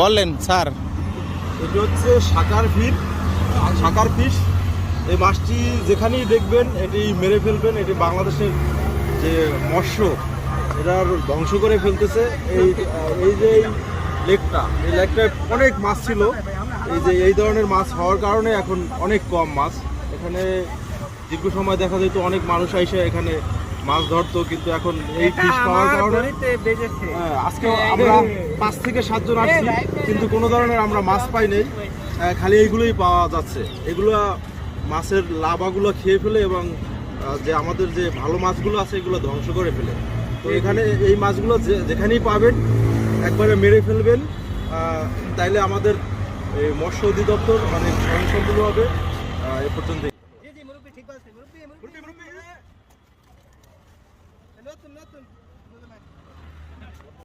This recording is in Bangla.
বললেন, স্যার। এটি হচ্ছে সাকার ফিট সাকার ফিশ এই মাছটি যেখানেই দেখবেন, এটি মেরে ফেলবেন। এটি বাংলাদেশের যে মৎস্য, এটার ধ্বংস করে ফেলতেছে। এই এই যে লেকটা, এই লেকটায় অনেক মাছ ছিল। এই যে এই ধরনের মাছ হওয়ার কারণে এখন অনেক কম মাছ। এখানে দীর্ঘ সময় দেখা যেত অনেক মানুষ এসে এখানে মাছ ধরতো কিন্তু এখন এই ফিশ পাওয়ার কারণে হ্যাঁ, আজকে আমরা পাঁচ থেকে সাতজন আসছি কিন্তু কোনো ধরনের আমরা মাছ পাই নাই। খালি এইগুলোই পাওয়া যাচ্ছে। এগুলো মাছের লাভাগুলো খেয়ে ফেলে এবং যে আমাদের যে ভালো মাছগুলো আছে এগুলো ধ্বংস করে ফেলে। তো এখানে এই মাছগুলো যে যেখানেই পাবেন একবারে মেরে ফেলবেন। তাইলে আমাদের এই মৎস্য অধিদপ্তর মানে স্বয়ংসম্পূর্ণভাবে আহ, এ পর্যন্ত Nothing, nothing.